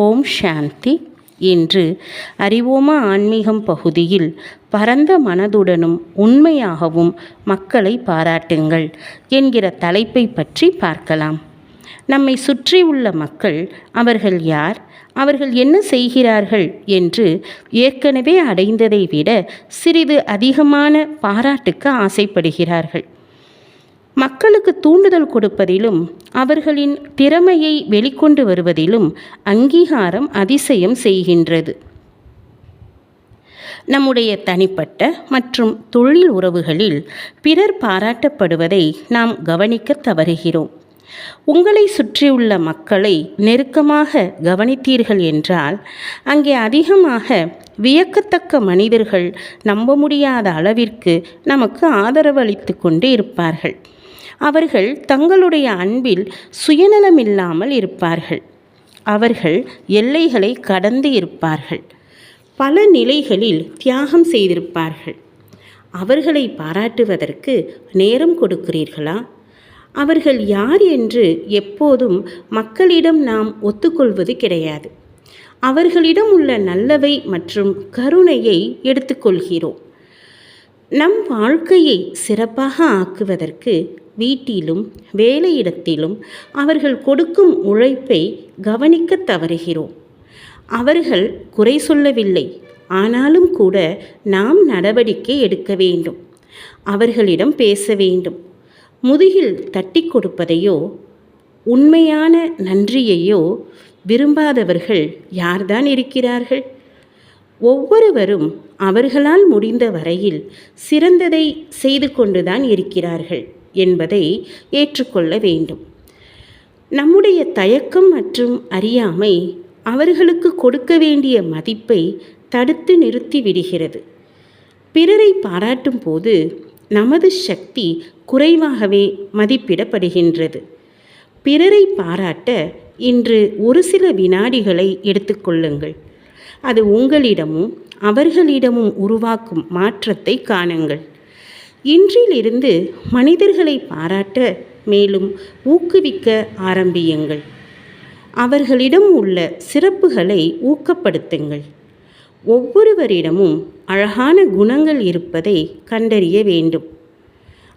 ஓம் சாந்தி. இன்று அறிவோமா ஆன்மீகம் பகுதியில் பரந்த மனதுடனும் உண்மையாகவும் மக்களை பாராட்டுங்கள் என்கிற தலைப்பை பற்றி பார்க்கலாம். நம்மை சுற்றியுள்ள மக்கள் அவர்கள் யார் அவர்கள் என்ன செய்கிறார்கள் என்று ஏற்கனவே அடைந்ததை விட சிறிது அதிகமான பாராட்டுக்கு ஆசைப்படுகிறார்கள். மக்களுக்கு தூண்டுதல் கொடுப்பதிலும் அவர்களின் திறமையை வெளிக்கொண்டு வருவதிலும் அங்கீகாரம் அதிசயம் செய்கின்றது. நம்முடைய தனிப்பட்ட மற்றும் தொழில் உறவுகளில் பிறர் பாராட்டப்படுவதை நாம் கவனிக்க தவறுகிறோம். உங்களை சுற்றியுள்ள மக்களை நெருக்கமாக கவனித்தீர்கள் என்றால் அங்கே அதிகமாக வியக்கத்தக்க மனிதர்கள் நம்ப முடியாத அளவிற்கு நமக்கு ஆதரவளித்து கொண்டு இருப்பார்கள். அவர்கள் தங்களுடைய அன்பில் சுயநலமில்லாமல் இருப்பார்கள். அவர்கள் எல்லைகளை கடந்து இருப்பார்கள். பல நிலைகளில் தியாகம் செய்திருப்பார்கள். அவர்களை பாராட்டுவதற்கு நேரம் கொடுக்கிறீர்களா? அவர்கள் யார் என்று எப்போதும் மக்களிடம் நாம் ஒத்துக்கொள்வது கிடையாது. அவர்களிடம் உள்ள நல்லவை மற்றும் கருணையை எடுத்துக்கொள்கிறோம். நம் வாழ்க்கையை சிறப்பாக ஆக்குவதற்கு வீட்டிலும் வேலையிடத்திலும் அவர்கள் கொடுக்கும் உழைப்பை கவனிக்க தவறுகிறோம். அவர்கள் குறை சொல்லவில்லை. ஆனாலும் கூட நாம் நடவடிக்கை எடுக்க வேண்டும். அவர்களிடம் பேச வேண்டும். முதுகில் தட்டி கொடுப்பதையோ உண்மையான நன்றியையோ விரும்பாதவர்கள் யார்தான் இருக்கிறார்கள்? ஒவ்வொருவரும் அவர்களால் முடிந்த வரையில் சிறந்ததை செய்து கொண்டுதான் இருக்கிறார்கள். என்பதை ஏற்றுக்கொள்ள வேண்டும். நம்முடைய தயக்கம் மற்றும் அறியாமை அவர்களுக்கு கொடுக்க வேண்டிய மதிப்பை தடுத்து நிறுத்தி விடுகிறது. பிறரை பாராட்டும் போது நமது சக்தி குறைவாகவே மதிப்பிடப்படுகின்றது. பிறரை பாராட்ட இன்று ஒரு சில வினாடிகளை எடுத்துக்கொள்ளுங்கள் அது உங்களிடமும் அவர்களிடமும் உருவாக்கும் மாற்றத்தை காணுங்கள். இன்றிலிருந்து மனிதர்களை பாராட்ட மேலும் ஊக்குவிக்க ஆரம்பியுங்கள். அவர்களிடம் உள்ள சிறப்புகளை ஊக்கப்படுத்துங்கள். ஒவ்வொருவரிடமும் அழகான குணங்கள் இருப்பதை கண்டறிய வேண்டும்.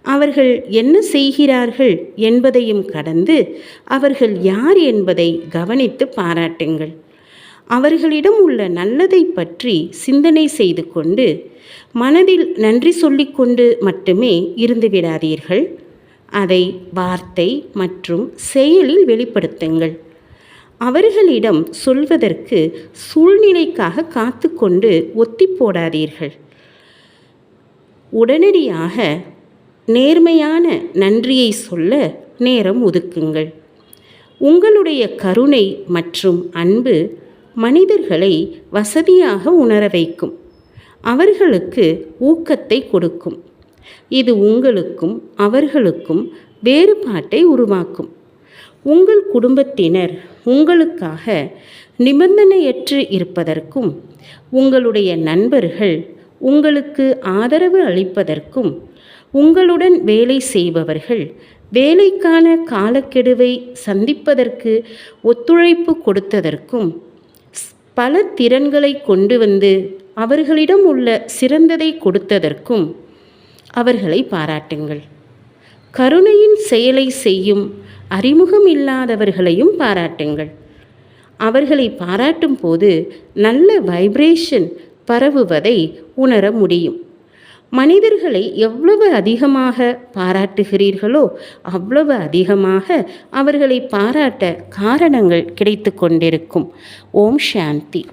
அவர்கள் என்ன செய்கிறார்கள் என்பதையும் கடந்து அவர்கள் யார் என்பதை கவனித்து பாராட்டுங்கள். அவர்களிடம் உள்ள நல்லதை பற்றி சிந்தனை செய்து கொண்டு மனதில் நன்றி சொல்லிக்கொண்டு மட்டுமே இருந்துவிடாதீர்கள் அதை வார்த்தை மற்றும் செயலில் வெளிப்படுத்துங்கள். அவர்களிடம் சொல்வதற்கு சூழ்நிலைக்காக காத்து கொண்டு ஒத்தி போடாதீர்கள். உடனடியாக நேர்மையான நன்றியை சொல்ல நேரம் ஒதுக்குங்கள். உங்களுடைய கருணை மற்றும் அன்பு மனிதர்களை வசதியாக உணர வைக்கும். அவர்களுக்கு ஊக்கத்தை கொடுக்கும். இது உங்களுக்கும் அவர்களுக்கும் வேறுபாட்டை உருவாக்கும். உங்கள் குடும்பத்தினர் உங்களுக்காக நிபந்தனையற்று இருப்பதற்கும் உங்களுடைய நண்பர்கள் உங்களுக்கு ஆதரவு அளிப்பதற்கும் உங்களுடன் வேலை செய்பவர்கள் வேலைக்கான காலக்கெடுவை சந்திப்பதற்கு ஒத்துழைப்பு கொடுத்ததற்கும் பல திறன்களை கொண்டு வந்து அவர்களிடம் உள்ள சிறந்ததை கொடுத்ததற்கும் அவர்களை பாராட்டுங்கள். கருணையின் செயலை செய்யும் அறிமுகம் இல்லாதவர்களையும் பாராட்டுங்கள். அவர்களை பாராட்டும் போது நல்ல வைப்ரேஷன் பரவுவதை உணர முடியும். மனிதர்களை எவ்வளவு அதிகமாக பாராட்டுகிறீர்களோ அவ்வளவு அதிகமாக அவர்களை பாராட்ட காரணங்கள் கிடைத்து கொண்டிருக்கும். ஓம் சாந்தி.